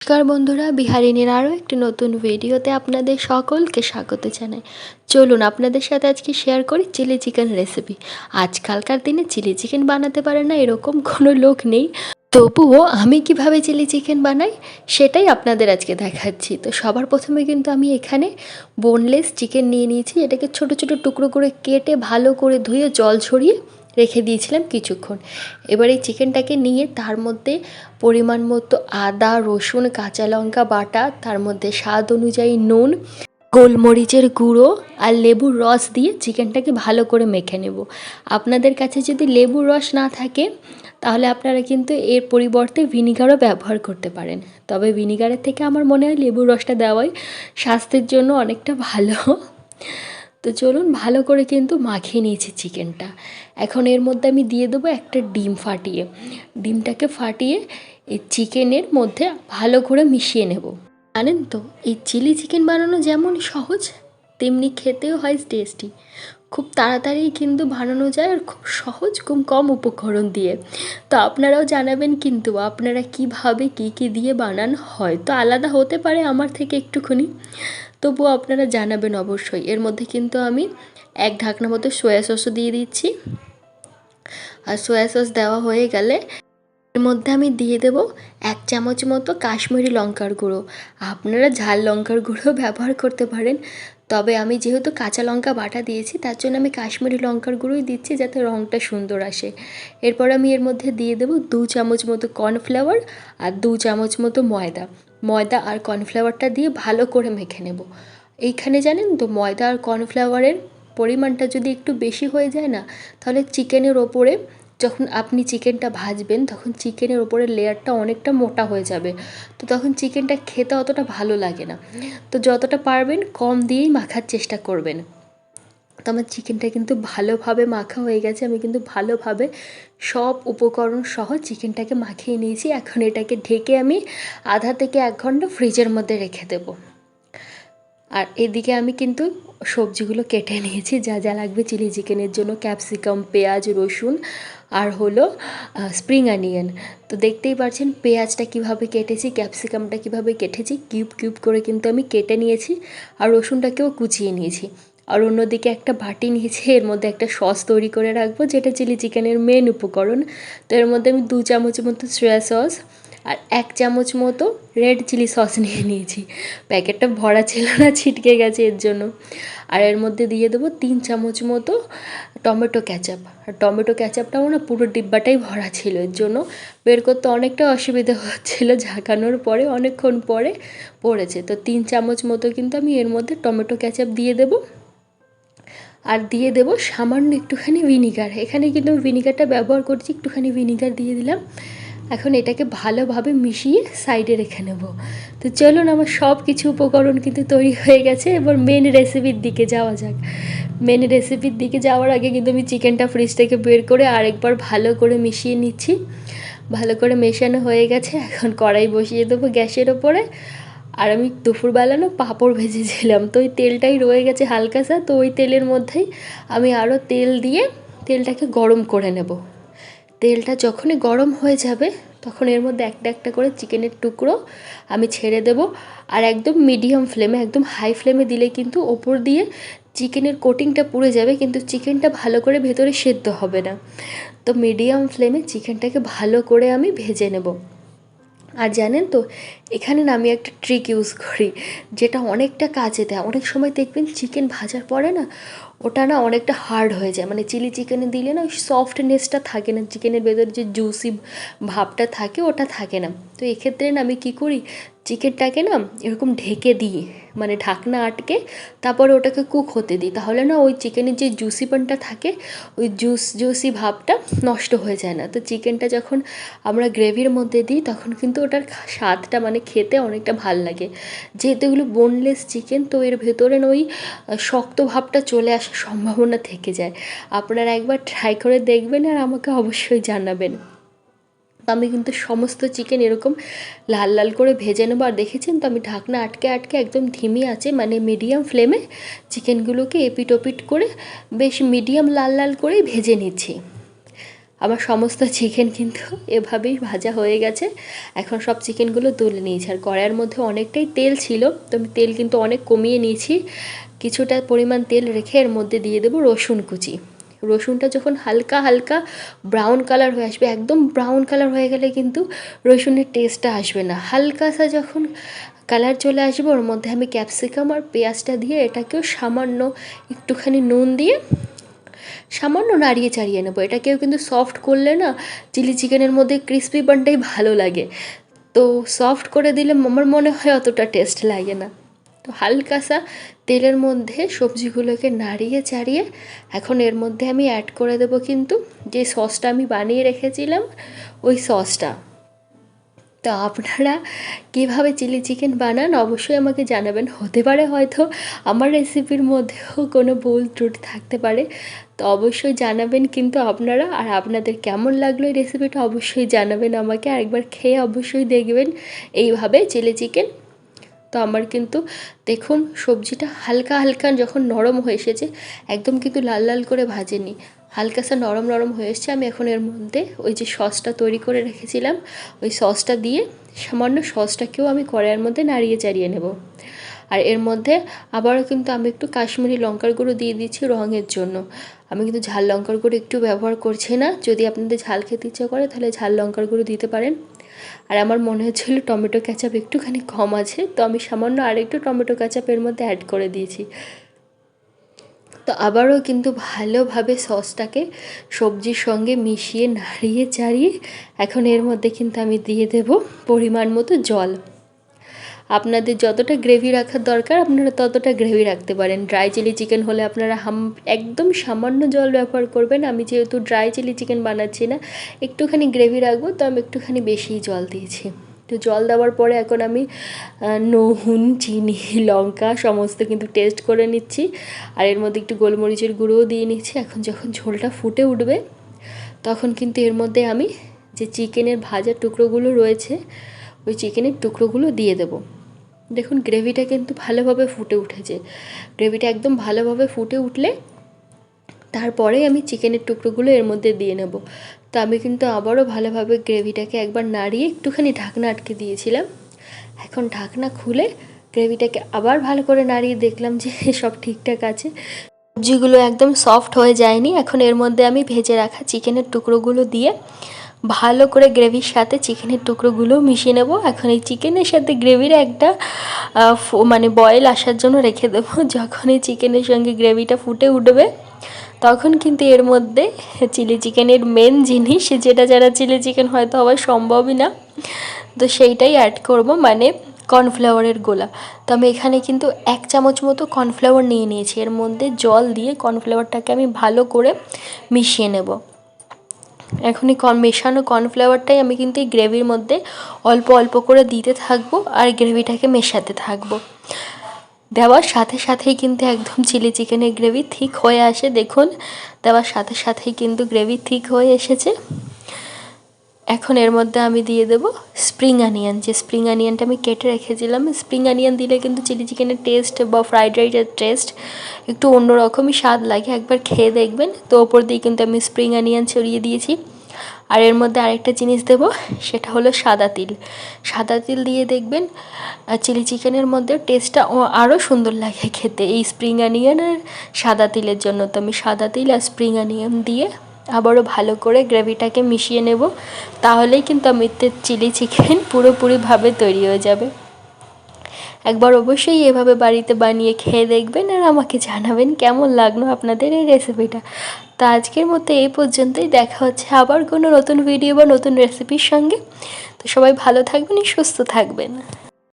নমস্কার বন্ধুরা বিহারিনীর আরও একটি নতুন ভিডিওতে আপনাদের সকলকে স্বাগত জানাই। চলুন আপনাদের সাথে আজকে শেয়ার করি চিলি চিকেন রেসিপি আজকালকার দিনে চিলি চিকেন বানাতে পারে না, এরকম কোনো লোক নেই। তবুও আমি কীভাবে চিলি চিকেন বানাই, সেটাই আপনাদের আজকে দেখাচ্ছি। তো সবার প্রথমে কিন্তু আমি এখানে বোনলেস চিকেন নিয়ে নিয়েছি। এটাকে ছোট ছোট টুকরো করে কেটে ভালো করে ধুয়ে জল ছড়িয়ে রেখে দিয়েছিলাম কিছুক্ষণ। এবার এই চিকেনটাকে নিয়ে তার মধ্যে পরিমাণ মতো আদা, রসুন, কাঁচা লঙ্কা বাটা, তার মধ্যে স্বাদ অনুযায়ী নুন, গোলমরিচের গুঁড়ো আর লেবুর রস দিয়ে চিকেনটাকে ভালো করে মেখে নেব। আপনাদের কাছে যদি লেবুর রস না থাকে, তাহলে আপনারা কিন্তু এর পরিবর্তে ভিনিগারও ব্যবহার করতে পারেন। তবে ভিনিগারের থেকে আমার মনে হয় লেবুর রসটা দেওয়াই স্বাস্থ্যের জন্য অনেকটা ভালো। তো চলুন ভালো করে কিন্তু মাখিয়ে নিয়েছি চিকেনটা। এখন এর মধ্যে আমি দিয়ে দেবো একটা ডিম ফাটিয়ে। ডিমটাকে ফাটিয়ে এই চিকেনের মধ্যে ভালো করে মিশিয়ে নেব। জানেন তো, এই চিলি চিকেন বানানো যেমন সহজ, তেমনি খেতেও হয় টেস্টি। খুব তাড়াতাড়ি কিন্তু বানানো যায় আর খুব সহজ, খুব কম উপকরণ দিয়ে। তো আপনারাও জানাবেন কিন্তু আপনারা কীভাবে, কী কী দিয়ে বানান হয় তো আলাদা হতে পারে আমার থেকে একটুখানি। তবুও আপনারা জানাবেন অবশ্যই। এর মধ্যে কিন্তু আমি এক ঢাকনা মতো সোয়া সসও দিয়ে দিচ্ছি। আর সোয়া সস দেওয়া হয়ে গেলে এর মধ্যে আমি দিয়ে দেব এক চামচ মতো কাশ্মীরি লঙ্কার গুঁড়ো। আপনারা ঝাল লঙ্কার গুঁড়ো ব্যবহার করতে পারেন। তবে আমি যেহেতু কাঁচা লঙ্কা বাটা দিয়েছি, তার জন্য আমি কাশ্মীরি লঙ্কার গুঁড়োই দিচ্ছি যাতে রঙটা সুন্দর আসে। এরপর আমি এর মধ্যে দিয়ে দেবো দু চামচ মতো কর্নফ্লাওয়ার আর দু চামচ মতো ময়দা। ময়দা আর কর্নফ্লাওয়ারটা দিয়ে ভালো করে মেখে নেব। এইখানে জানেন তো, ময়দা আর কর্নফ্লাওয়ারের পরিমাণটা যদি একটু বেশি হয়ে যায় না, তাহলে চিকেনের ওপরে যখন আপনি চিকেনটা ভাজবেন, তখন চিকেনের ওপরে লেয়ারটা অনেকটা মোটা হয়ে যাবে। তো তখন চিকেনটা খেতে অতটা ভালো লাগে না। তো যতটা পারবেন কম দিয়েই মাখার চেষ্টা করবেন। তো আমার চিকেনটা কিন্তু ভালোভাবে মাখা হয়ে গেছে। আমি কিন্তু ভালোভাবে সব উপকরণ সহ চিকেনটাকে মাখিয়ে নিয়েছি। এখন এটাকে ঢেকে আমি আধা থেকে এক ঘণ্টা ফ্রিজের মধ্যে রেখে দেবো। আর এদিকে আমি কিন্তু সবজিগুলো কেটে নিয়েছি, যা যা লাগবে চিলি চিকেনের জন্য, ক্যাপসিকাম, পেঁয়াজ, রসুন আর হলো স্প্রিং অনিয়ন। তো দেখতেই পাচ্ছেন পেঁয়াজটা কীভাবে কেটেছি, ক্যাপসিকামটা কীভাবে কেটেছি, কিউব কিউব করে কিন্তু আমি কেটে নিয়েছি আর রসুনটাকেও কুচিয়ে নিয়েছি। আর অন্যদিকে একটা বাটি নিয়েছি, এর মধ্যে একটা সস তৈরি করে রাখব, যেটা চিলি চিকেনের মেন উপকরণ। তো এর মধ্যে আমি দু চামচের মতো সোয়া সস আর এক চামচ মতো রেড চিলি সস নিয়ে নিয়েছি। প্যাকেটটা ভরা ছিল না, ছিটকে গেছে এর জন্য। আর এর মধ্যে দিয়ে দেবো তিন চামচ মতো টমেটো ক্যাচাপ। আর টমেটো ক্যাচাপটাও না পুরো ডিব্বাটাই ভরা ছিল এর জন্য। বের করতে অনেকটা অসুবিধা হচ্ছিল, ঝাঁকানোর পরে, অনেকক্ষণ পরে পড়েছে। তো তিন চামচ মতো কিন্তু আমি এর মধ্যে টমেটো ক্যাচাপ দিয়ে দেবো। আর দিয়ে দেবো সামান্য একটুখানি ভিনিগার। এখানে কিন্তু ভিনিগারটা ব্যবহার করছি, একটুখানি ভিনিগার দিয়ে দিলাম। এখন এটাকে ভালোভাবে মিশিয়ে সাইডে রেখে নেব। তো চলুন আমার সব কিছু উপকরণ কিন্তু তৈরি হয়ে গেছে, এবার মেন রেসিপির দিকে যাওয়া যাক। মেন রেসিপির দিকে যাওয়ার আগে কিন্তু আমি চিকেনটা ফ্রিজ থেকে বের করে আরেকবার ভালো করে মিশিয়ে নিচ্ছি। ভালো করে মেশানো হয়ে গেছে, এখন কড়াই বসিয়ে দেবো গ্যাসের ওপরে। আর আমি দুপুরবেলা না পাঁপড় ভেজেছিলাম, তো ওই তেলটাই রয়ে গেছে হালকা সা, তো ওই তেলের মধ্যেই আমি আরও তেল দিয়ে তেলটাকে গরম করে নেব। তেলটা যখনই গরম হয়ে যাবে, তখন এর মধ্যে একটা একটা করে চিকেনের টুকরো আমি ছেড়ে দেব। আর একদম মিডিয়াম ফ্লেমে একদম হাই ফ্লেমে দিলে কিন্তু ওপর দিয়ে চিকেনের কোটিংটা পুড়ে যাবে, কিন্তু চিকেনটা ভালো করে ভেতরে সেদ্ধ হবে না। তো মিডিয়াম ফ্লেমে চিকেনটাকে ভালো করে আমি ভেজে নেব। আর জানেন তো, এখানে না আমি একটা ট্রিক ইউজ করি, যেটা অনেকটা কাজে দেয়। অনেক সময় দেখবেন চিকেন ভাজার পরে না, ওটা না অনেকটা হার্ড হয়ে যায়। মানে চিলি চিকেনে দিলে না ওই সফটনেসটা থাকে না চিকেনের ভেতরে যে জুসি ভাবটা থাকে, ওটা থাকে না। তো এক্ষেত্রে না আমি কী করি চিকেনটাকে না এরকম ঢেকে দিই মানে ঢাকনা আটকে তারপরে ওটাকে কুক হতে দিই। তাহলে না ওই চিকেনের যে জুসিপনটা থাকে, ওই জুস জুসি ভাবটা নষ্ট হয়ে যায় না। তো চিকেনটা যখন আমরা গ্রেভির মধ্যে দিই, তখন কিন্তু ওটার স্বাদটা মানে খেতে অনেকটা ভালো লাগে। যেহেতু এগুলো বোনলেস চিকেন তো এর ভেতরে ওই শক্ত ভাবটা চলে আসার সম্ভাবনা থেকে যায়। আপনারা একবার ট্রাই করে দেখবেন আর আমাকে অবশ্যই জানাবেন। আমি কিন্তু সমস্ত চিকেন এরকম লাল লাল করে ভেজে নেব। আর দেখেছেন তো আমি ঢাকনা আটকে আটকে একদম ধিমি আছে মানে মিডিয়াম ফ্লেমে চিকেনগুলোকে এপিট ওপিট করে বেশ মিডিয়াম লাল লাল করেই ভেজে নিচ্ছি। আমার সমস্ত চিকেন কিন্তু এভাবেই ভাজা হয়ে গেছে। এখন সব চিকেনগুলো তুলে নিয়েছি। আর কড়াইয়ের মধ্যে অনেকটাই তেল ছিল, তো আমি তেল কিন্তু অনেক কমিয়ে নিয়েছি। কিছুটা পরিমাণ তেল রেখে এর মধ্যে দিয়ে দেবো রসুন কুচি। রসুনটা যখন হালকা হালকা ব্রাউন কালার হয়ে আসবে, একদম ব্রাউন কালার হয়ে গেলে কিন্তু রসুনের টেস্টটা আসবে না। হালকা সা যখন কালার চলে আসবে, ওর মধ্যে আমি ক্যাপসিকাম আর পেঁয়াজটা দিয়ে এটাকেও সামান্য একটুখানি নুন দিয়ে সামান্য নাড়িয়ে চাড়িয়ে নেব। এটাকেও কিন্তু সফট করলে না চিলি চিকেনের মধ্যে ক্রিসপি বানটাই ভালো লাগে। তো সফট করে দিলে আমার মনে হয় অতটা টেস্ট লাগে না। তো হালকা সা তেলের মধ্যে সবজিগুলোকে নাড়িয়ে চাড়িয়ে এখন এর মধ্যে আমি অ্যাড করে দেবো কিন্তু যে সসটা আমি বানিয়ে রেখেছিলাম, ওই সসটা তো আপনারা কীভাবে চিলি চিকেন বানান অবশ্যই আমাকে জানাবেন। হতে পারে হয়তো আমার রেসিপির মধ্যেও কোনো ভুল ত্রুটি থাকতে পারে। তো অবশ্যই জানাবেন কিন্তু আপনারা আর আপনাদের কেমন লাগল এই রেসিপিটা অবশ্যই জানাবেন আমাকে। আর একবার খেয়ে অবশ্যই দেখবেন। এইভাবে চিলি চিকেন তো আমার কিন্তু দেখুন সবজিটা হালকা হালকা যখন নরম হয়ে এসেছে, একদম কিন্তু লাল লাল করে ভাজেনি। হালকা সা নরম নরম হয়ে এসছে, আমি এখন এর মধ্যে ওই যে সসটা তৈরি করে রেখেছিলাম, ওই সসটা দিয়ে সামান্য সসটাকেও আমি কড়াইয়ের মধ্যে নাড়িয়ে চাড়িয়ে নেব। আর এর মধ্যে আবারও কিন্তু আমি একটু কাশ্মীরি লঙ্কার গুঁড়ো দিয়ে দিচ্ছি রঙের জন্য। আমি কিন্তু ঝাল লঙ্কার গুঁড়ো একটু ব্যবহার করছি না, যদি আপনাদের ঝাল খেতে ইচ্ছা করে তাহলে ঝাল লঙ্কার গুঁড়ো দিতে পারেন। আর আমার মনে হচ্ছিল টমেটো ক্যাচাপ একটুখানি কম আছে, তো আমি সামান্য আরেকটু টমেটো ক্যাচাপের মধ্যে অ্যাড করে দিয়েছি। তো আবারও কিন্তু ভালোভাবে সসটাকে সবজির সঙ্গে মিশিয়ে নাড়িয়ে চাড়িয়ে এখন এর মধ্যে কিন্তু আমি দিয়ে দেব পরিমাণ মতো জল। আপনাদের যতটা গ্রেভি রাখার দরকার, আপনারা ততটা গ্রেভি রাখতে পারেন। ড্রাই চিলি চিকেন হলে আপনারা হাম, একদম সামান্য জল ব্যবহার করবেন। আমি যেহেতু ড্রাই চিলি চিকেন বানাচ্ছি না, একটুখানি গ্রেভি রাখব, তো আমি একটুখানি বেশিই জল দিয়েছি। তো জল দেওয়ার পরে এখন আমি নুন, চিনি, লঙ্কা সমস্ত কিন্তু টেস্ট করে নিচ্ছি। আর এর মধ্যে একটু গোলমরিচের গুঁড়োও দিয়ে নিচ্ছি। এখন যখন ঝোলটা ফুটে উঠবে, তখন কিন্তু এর মধ্যে আমি যে চিকেনের ভাজা টুকরোগুলো রয়েছে, ওই চিকেনের টুকরোগুলো দিয়ে দেবো। দেখুন গ্রেভিটা কিন্তু ভালোভাবে ফুটে উঠেছে। গ্রেভিটা একদম ভালোভাবে ফুটে উঠলে তারপরে আমি চিকেনের টুকরোগুলো এর মধ্যে দিয়ে নেব। তো আমি কিন্তু আবারও ভালোভাবে গ্রেভিটাকে একবার নাড়িয়ে একটুখানি ঢাকনা আটকে দিয়েছিলাম। এখন ঢাকনা খুলে গ্রেভিটাকে আবার ভালো করে নাড়িয়ে দেখলাম যে সব ঠিকঠাক আছে। সবজিগুলো একদম সফট হয়ে যায়নি। এখন এর মধ্যে আমি ভেজে রাখা চিকেনের টুকরোগুলো দিয়ে ভালো করে গ্রেভির সাথে চিকেনের টুকরোগুলো মিশিয়ে নেব। এখন এই চিকেনের সাথে গ্রেভির একটা মানে বয়েল আসার জন্য রেখে দেবো। যখন এই চিকেনের সঙ্গে গ্রেভিটা ফুটে উঠবে, তখন কিন্তু এর মধ্যে চিলি চিকেনের মেন জিনিস, যেটা যারা চিলি চিকেন হয়তো হওয়া সম্ভবই না, তো সেইটাই অ্যাড করব মানে কর্নফ্লাওয়ারের গোলা। তো আমি এখানে কিন্তু এক চামচ মতো কর্নফ্লাওয়ার নিয়ে নিয়েছি। এর মধ্যে জল দিয়ে কর্নফ্লাওয়ারটাকে আমি ভালো করে মিশিয়ে নেব। এখন এই মেশানো কর্নফ্লাওয়ারটাই আমি কিন্তু এই গ্রেভির মধ্যে অল্প অল্প করে দিতে থাকব আর গ্রেভিটাকে মেশাতে থাকব। দেওয়ার সাথে সাথেই কিন্তু একদম চিলি চিকেনের গ্রেভি ঠিক হয়ে আসে। দেখুন, দেওয়ার সাথে সাথেই কিন্তু গ্রেভি ঠিক হয়ে এসেছে। এখন এর মধ্যে আমি দিয়ে দেব স্প্রিং অনিয়ন যে স্প্রিং অনিয়নটা আমি কেটে রেখেছিলাম স্প্রিং অনিয়ন দিলে কিন্তু চিলি চিকেনের টেস্ট বা ফ্রাইড রাইসের টেস্ট একটু অন্যরকমই স্বাদ লাগে। একবার খেয়ে দেখবেন। তো ওপর দিয়ে কিন্তু আমি স্প্রিং অনিয়ন ছড়িয়ে দিয়েছি। আর এর মধ্যে আরেকটা জিনিস দেব, সেটা হলো সাদা তিল। সাদা তিল দিয়ে দেখবেন চিলি চিকেনের মধ্যে টেস্টটা আরও সুন্দর লাগে খেতে। এই স্প্রিং অনিয়ন আর সাদা তিলের জন্য। তো আমি সাদা তিল আর স্প্রিং অনিয়ন দিয়ে আবারও ভালো করে গ্রেভিটাকে মিশিয়ে নেব। তাহলেই কিন্তু আমিতে চিলি চিকেন পুরোপুরিভাবে তৈরি হয়ে যাবে। একবার অবশ্যই এভাবে বাড়িতে বানিয়ে খেয়ে দেখবেন আর আমাকে জানাবেন কেমন লাগল আপনাদের এই রেসিপিটা তো আজকের মতো এই পর্যন্তই। দেখা হচ্ছে আবার কোনো নতুন ভিডিও বা নতুন রেসিপির সঙ্গে। তো সবাই ভালো থাকবেন, সুস্থ থাকবেন।